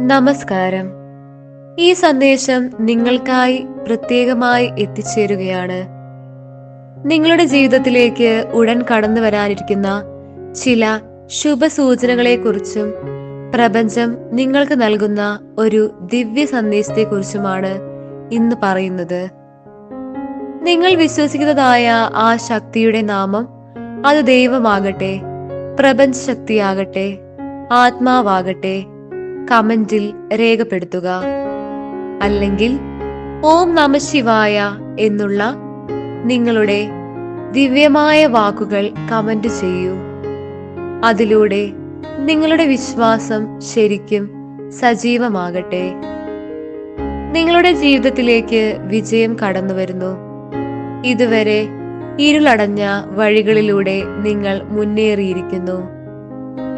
നമസ്കാരം. ഈ സന്ദേശം നിങ്ങൾക്കായി പ്രത്യേകമായി എത്തിച്ചേരുകയാണ്. നിങ്ങളുടെ ജീവിതത്തിലേക്ക് ഉടൻ കടന്നു വരാനിരിക്കുന്ന ചില ശുഭസൂചനകളെക്കുറിച്ചും പ്രപഞ്ചം നിങ്ങൾക്ക് നൽകുന്ന ഒരു ദിവ്യ സന്ദേശത്തെക്കുറിച്ചുമാണ് ഇന്ന് പറയുന്നത്. നിങ്ങൾ വിശ്വസിക്കുന്നതായ ആ ശക്തിയുടെ നാമം അത് ദൈവമാകട്ടെ പ്രപഞ്ച ശക്തിയാകട്ടെ ആത്മാവാകട്ടെ കമന്റിൽ രേഖപ്പെടുത്തുക. അല്ലെങ്കിൽ ഓം നമ ശിവായ എന്നുള്ള നിങ്ങളുടെ ദിവ്യമായ വാക്കുകൾ കമന്റ് ചെയ്യൂ. അതിലൂടെ നിങ്ങളുടെ വിശ്വാസം ശരിക്കും സജീവമാകട്ടെ. നിങ്ങളുടെ ജീവിതത്തിലേക്ക് വിജയം കടന്നു വരുന്നു. ഇതുവരെ ഇരുളടഞ്ഞ വഴികളിലൂടെ നിങ്ങൾ മുന്നേറിയിരിക്കുന്നു.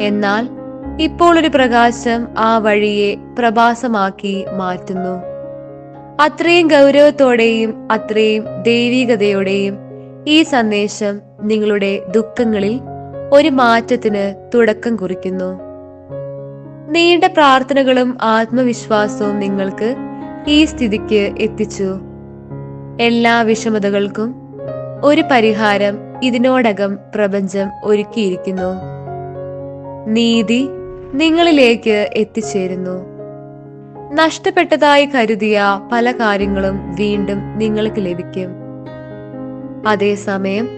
എന്നാൽ ഇപ്പോൾ ഒരു പ്രകാശം ആ വഴിയെ പ്രഭാസമാക്കി മാറ്റുന്നു. അത്രയും ഗൗരവത്തോടെയും അത്രയും ദൈവികതയോടെയും ഈ സന്ദേശം നിങ്ങളുടെ ദുഃഖങ്ങളിൽ ഒരു മാറ്റത്തിന് തുടക്കം കുറിക്കുന്നു. നീണ്ട പ്രാർത്ഥനകളും ആത്മവിശ്വാസവും നിങ്ങൾക്ക് ഈ സ്ഥിതിക്ക് എത്തിച്ചു. എല്ലാ വിഷമതകൾക്കും ഒരു പരിഹാരം ഇതിനോടകം പ്രപഞ്ചം ഒരുക്കിയിരിക്കുന്നു. നീതി നിങ്ങളിലേക്ക് എത്തിച്ചേരുന്നു. നഷ്ടപ്പെട്ടതായി കരുതിയ പല കാര്യങ്ങളും വീണ്ടും നിങ്ങൾക്ക് ലഭിക്കും. അതേസമയം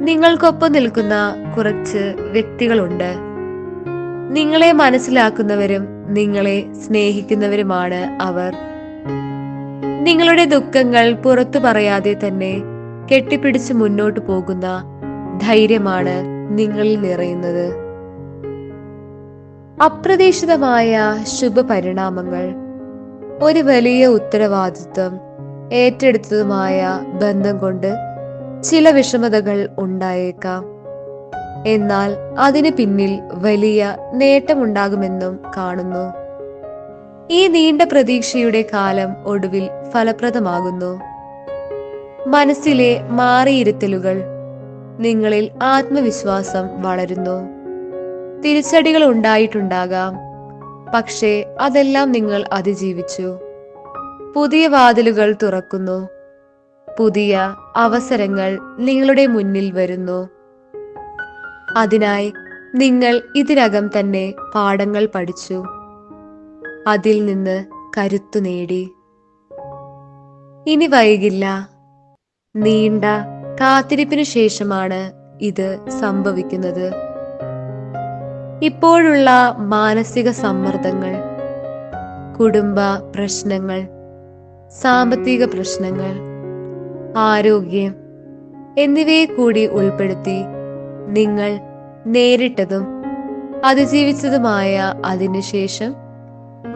നിങ്ങൾക്കൊപ്പം നിൽക്കുന്ന കുറച്ച് വ്യക്തികളുണ്ട്. നിങ്ങളെ മനസ്സിലാക്കുന്നവരും നിങ്ങളെ സ്നേഹിക്കുന്നവരുമാണ് അവർ. നിങ്ങളുടെ ദുഃഖങ്ങൾ പുറത്തു പറയാതെ തന്നെ കെട്ടിപ്പിടിച്ച് മുന്നോട്ടു പോകുന്ന ധൈര്യമാണ് നിങ്ങളിൽ നിറയുന്നത്. അപ്രതീക്ഷിതമായ ശുഭപരിണാമങ്ങൾ. ഒരു വലിയ ഉത്തരവാദിത്വം ഏറ്റെടുത്തതുമായ ബന്ധം കൊണ്ട് ചില വിഷമതകൾ ഉണ്ടായേക്കാം. എന്നാൽ അതിന് പിന്നിൽ വലിയ നേട്ടമുണ്ടാകുമെന്നും കാണുന്നു. ഈ നീണ്ട പ്രതീക്ഷയുടെ കാലം ഒടുവിൽ ഫലപ്രദമാകുന്നു. മനസ്സിലെ മാറിയിരുത്തലുകൾ നിങ്ങളിൽ ആത്മവിശ്വാസം വളരുന്നു. തിരിച്ചടികൾ ഉണ്ടായിട്ടുണ്ടാകാം. പക്ഷേ അതെല്ലാം നിങ്ങൾ അതിജീവിച്ചു. പുതിയ വാതിലുകൾ തുറക്കുന്നു. പുതിയ അവസരങ്ങൾ നിങ്ങളുടെ മുന്നിൽ വരുന്നു. അതിനായി നിങ്ങൾ ഇതിനകം തന്നെ പാഠങ്ങൾ പഠിച്ചു. അതിൽ നിന്ന് കരുത്തു നേടി. ഇനി വൈകില്ല. നീണ്ട കാത്തിരിപ്പിനു ശേഷമാണ് ഇത് സംഭവിക്കുന്നത്. ഇപ്പോഴുള്ള മാനസിക സമ്മർദ്ദങ്ങൾ കുടുംബ പ്രശ്നങ്ങൾ സാമ്പത്തിക പ്രശ്നങ്ങൾ ആരോഗ്യം എന്നിവയെ കൂടി ഉൾപ്പെടുത്തി നിങ്ങൾ നേരിട്ടതും അതിജീവിച്ചതുമായ അതിനുശേഷം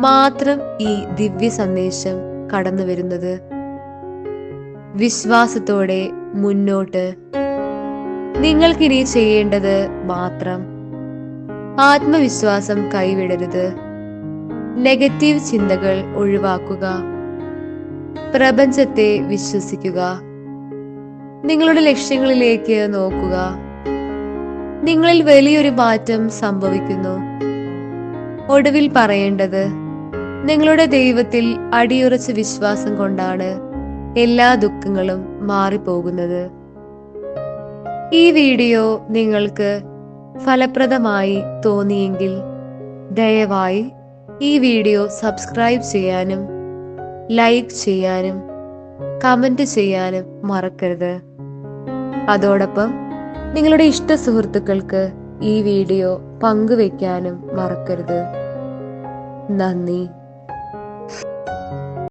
മാത്രം ഈ ദിവ്യ സന്ദേശം കടന്നു വരുന്നത്. വിശ്വാസത്തോടെ മുന്നോട്ട്. നിങ്ങൾക്കിനി ചെയ്യേണ്ടത് മാത്രം ആത്മവിശ്വാസം കൈവിടരുത്. നെഗറ്റീവ് ചിന്തകൾ ഒഴിവാക്കുക. പ്രപഞ്ചത്തെ വിശ്വസിക്കുക. നിങ്ങളുടെ ലക്ഷ്യങ്ങളിലേക്ക് നോക്കുക. നിങ്ങളിൽ വലിയൊരു മാറ്റം സംഭവിക്കുന്നു. ഒടുവിൽ പറയേണ്ടത് നിങ്ങളുടെ ദൈവത്തിൽ അടിയുറച്ച വിശ്വാസം കൊണ്ടാണ് എല്ലാ ദുഃഖങ്ങളും മാറിപ്പോകുന്നത്. ഈ വീഡിയോ നിങ്ങൾക്ക് ഫലപ്രദമായി തോന്നിയെങ്കിൽ ദയവായി ഈ വീഡിയോ സബ്സ്ക്രൈബ് ചെയ്യാനും ലൈക്ക് ചെയ്യാനും കമന്റ് ചെയ്യാനും മറക്കരുത്. അതോടൊപ്പം നിങ്ങളുടെ ഇഷ്ട സുഹൃത്തുക്കൾക്ക് ഈ വീഡിയോ പങ്കുവെക്കാനും മറക്കരുത്. നന്ദി.